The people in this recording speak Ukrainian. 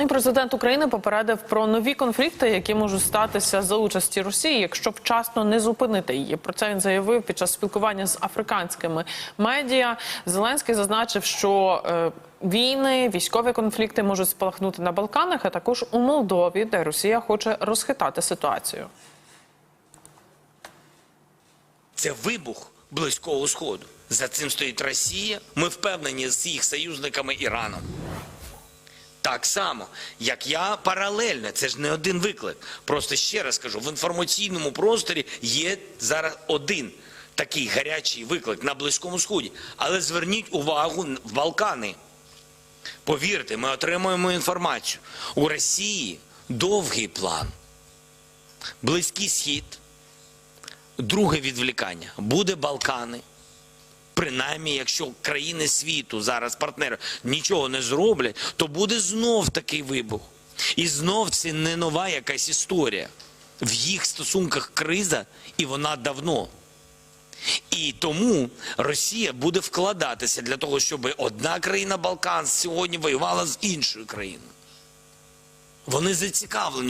І президент України попередив про нові конфлікти, які можуть статися за участі Росії, якщо вчасно не зупинити її. Про це він заявив під час спілкування з африканськими медіа. Зеленський зазначив, що е, війни, військові конфлікти можуть спалахнути на Балканах, а також у Молдові, де Росія хоче розхитати ситуацію. Це вибух близького сходу. За цим стоїть Росія. Ми впевнені з їх союзниками Іраном. Так само, як я паралельно, це ж не один виклик. Просто ще раз кажу, в інформаційному просторі є зараз один такий гарячий виклик на Близькому Сході. Але зверніть увагу в Балкани. Повірте, ми отримуємо інформацію. У Росії довгий план. Близький схід. Друге відвлікання буде Балкани. Принаймні, якщо країни світу зараз партнери нічого не зроблять, то буде знов такий вибух. І знов це не нова якась історія. В їх стосунках криза, і вона давно. І тому Росія буде вкладатися для того, щоб одна країна Балкан сьогодні воювала з іншою країною. Вони зацікавлені.